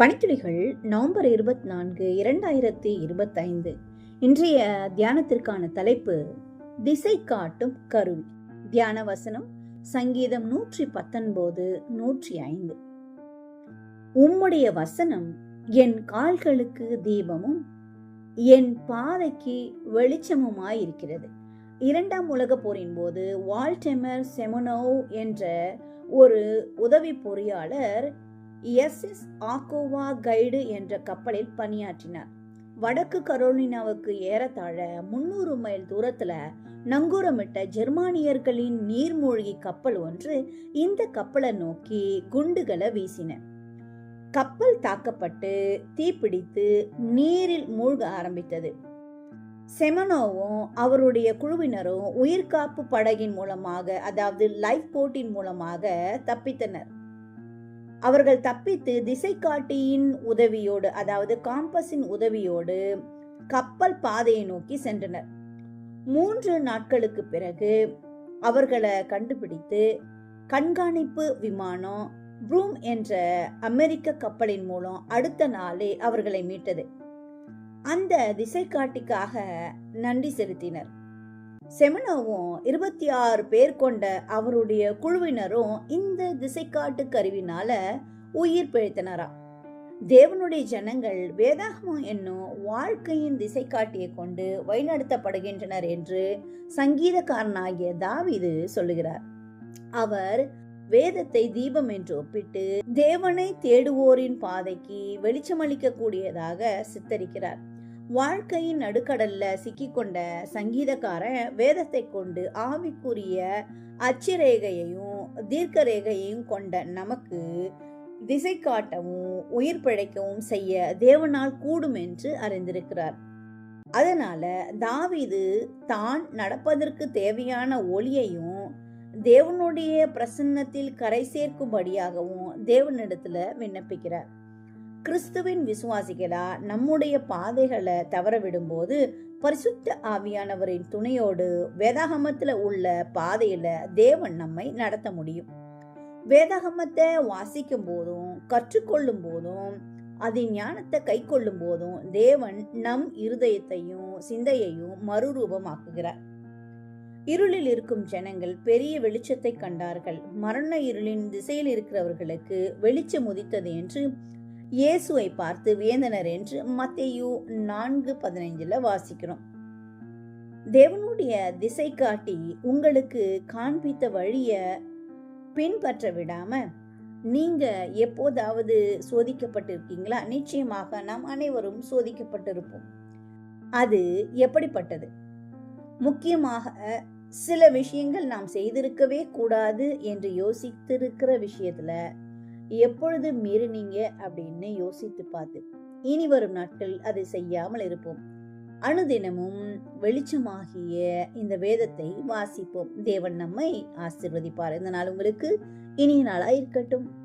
பணித்துளிகள் November இருபத்தி நான்கு இரண்டாயிரத்தி இருபத்தைந்து. இன்றைய தியானத்திற்கான தலைப்பு திசை காட்டும் கருவி. தியான வசனம் சங்கீதம் நூற்றி பத்தொன்பது நூற்றி ஐந்து. உம்முடைய வசனம் என் கால்களுக்கு தீபமும் என் பாதைக்கு வெளிச்சமுமாயிருக்கிறது. இரண்டாம் உலகப் போரின் போது வால்டெமர் செமனோவ் என்ற ஒரு உதவி பொறியாளர் எஸ்எஸ் ஆக்கோவா கைடு என்ற கப்பலில் பணியாற்றினார். வடக்கு கரோலினாவுக்கு ஏறத்தாழ முன்னூறு மைல் தூரத்துல நங்கூரமிட்ட ஜெர்மானியர்களின் நீர்மூழ்கி கப்பல் ஒன்று இந்த கப்பலை நோக்கி குண்டுகளை வீசின. கப்பல் தாக்கப்பட்டு தீப்பிடித்து நீரில் மூழ்க ஆரம்பித்தது. செமனோவும் அவருடைய குழுவினரும் உயிர்காப்பு படகின் மூலமாக அதாவது லைஃப் போட்டின் மூலமாக தப்பித்தனர். அவர்கள் தப்பித்து திசை காட்டியின் உதவியோடு அதாவது காம்பஸின் உதவியோடு கப்பல் பாதையை நோக்கி சென்றனர். மூன்று நாட்களுக்கு பிறகு அவர்களை கண்டுபிடித்து கண்காணிப்பு விமானம் ப்ரூம் என்ற அமெரிக்க கப்பலின் மூலம் அடுத்த நாளே அவர்களை மீட்டது. அந்த திசை காட்டிக்காக நன்றி செலுத்தினர். செமினோவும் இருபத்தி ஆறு பேர் கொண்ட அவருடைய குழுவினரும் இந்த திசைக்காட்டு கருவினால உயிர் பிழைத்தனராம் தேவனுடைய ஜனங்கள் வேதாகமம் என்னும் வாழ்க்கையின் திசை காட்டியை கொண்டு வழிநடத்தப்படுகின்றனர் என்று சங்கீதக்காரனாகிய தாவிது சொல்லுகிறார். அவர் வேதத்தை தீபம் என்று ஒப்பிட்டு தேவனை தேடுவோரின் பாதைக்கு வெளிச்சமளிக்க கூடியதாக சித்தரிக்கிறார். வாழ்க்கையின் நடுக்கடல்ல சிக்கிக்கொண்ட சங்கீதக்காரன் வேதத்தை கொண்டு ஆவிக்குரிய அச்சிரேகையையும் தீர்க்க ரேகையையும் கொண்ட நமக்கு திசை காட்டவும் உயிர் பிழைக்கவும் செய்ய தேவனால் கூடும் என்று அறிந்திருக்கிறார். அதனால தாவிது தான் நடப்பதற்கு தேவையான ஒளியையும் தேவனுடைய பிரசன்னத்தில் கரை சேர்க்கும்படியாகவும் தேவனிடத்துல விண்ணப்பிக்கிறார். கிறிஸ்துவின் விசுவாசிகளா நம்முடைய பாதைகளை தவற விடும்போது பரிசுத்த ஆவியானவரின் துணையோடு வேதாகமத்துல உள்ள பாதையில தேவன் நம்மை நடத்த முடியும். வேதாகமத்தை வாசிக்கும் போதும் கற்றுக்கொள்ளும் போதும் அதன் ஞானத்தை கை கொள்ளும் போதும் தேவன் நம் இருதயத்தையும் சிந்தையையும் மறுரூபமாக்குகிறார். இருளில் இருக்கும் ஜனங்கள் பெரிய வெளிச்சத்தை கண்டார்கள். மரண இருளின் திசையில் இருக்கிறவர்களுக்கு வெளிச்சம் உதித்தது என்று இயேசுவை பார்த்து வியந்தனர் என்று மத்தேயு நான்கு பதினைஞ்சுல வாசிக்கிறோம். தேவனுடைய திசை காட்டி உங்களுக்கு காண்பித்த வழிய பின்பற்ற விடாம நீங்க எப்போதாவது சோதிக்கப்பட்டிருக்கீங்களா? நிச்சயமாக நாம் அனைவரும் சோதிக்கப்பட்டிருப்போம். அது எப்படிப்பட்டது? முக்கியமாக சில விஷயங்கள் நாம் செய்திருக்கவே கூடாது என்று யோசித்திருக்கிற விஷயத்துல எப்பொழுது மீறினீங்க அப்படின்னு யோசித்து பார்த்து இனி வரும் நாட்கள் அதை செய்யாமல் இருப்போம். அனுதினமும் வெளிச்சமாகிய இந்த வேதத்தை வாசிப்போம். தேவன் நம்மை ஆசிர்வதிப்பார். இந்த நாள் உங்களுக்கு இனிய நாளாக இருக்கட்டும்